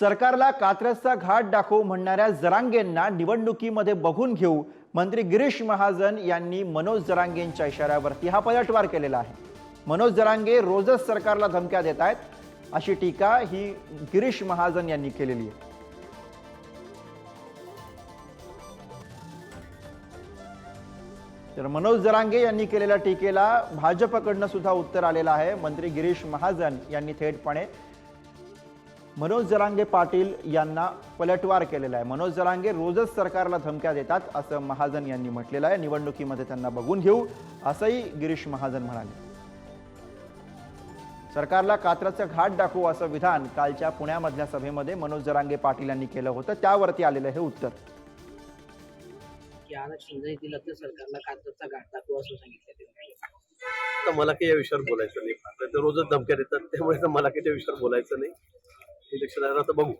सरकारला कात्रजचा घाट दाखवू म्हणणाऱ्या जरांगेंना निवडणुकीमध्ये बघून घेऊ मंत्री गिरीश महाजन यांनी मनोज जरांगेंच्या इशाऱ्यावरती हा पलटवार केलेला आहे. मनोज जरांगे रोजच सरकारला धमक्या देत आहेत अशी टीका ही गिरीश महाजन यांनी केलेली आहे. तर मनोज जरांगे यांनी केलेल्या टीकेला भाजपकडनं सुद्धा उत्तर आलेलं आहे. मंत्री गिरीश महाजन यांनी थेटपणे मनोज जरांगे पाटील यांना पलटवार केलेला आहे. मनोज जरांगे रोजच सरकारला धमक्या देतात असं महाजन यांनी म्हटलेलं आहे. निवडणुकीमध्ये त्यांना बघून घेऊ असंही गिरीश महाजन म्हणाले. सरकारला कात्रचं घाट दाखवू असं विधान कालच्या पुण्यामधल्या सभेमध्ये मनोज जरांगे पाटील यांनी केलं होतं. त्यावरती आलेलं हे उत्तर. की आरक्षण जरी दिलं तर सरकारला कागदाचा गाठ दाखवू असं सांगितलं. तर मला काही या विषयावर बोलायचं नाही. रोजच धमक्या देतात त्यामुळे तर मला काही त्या विषयावर बोलायचं नाही. इलेक्शन आहे आता बघू.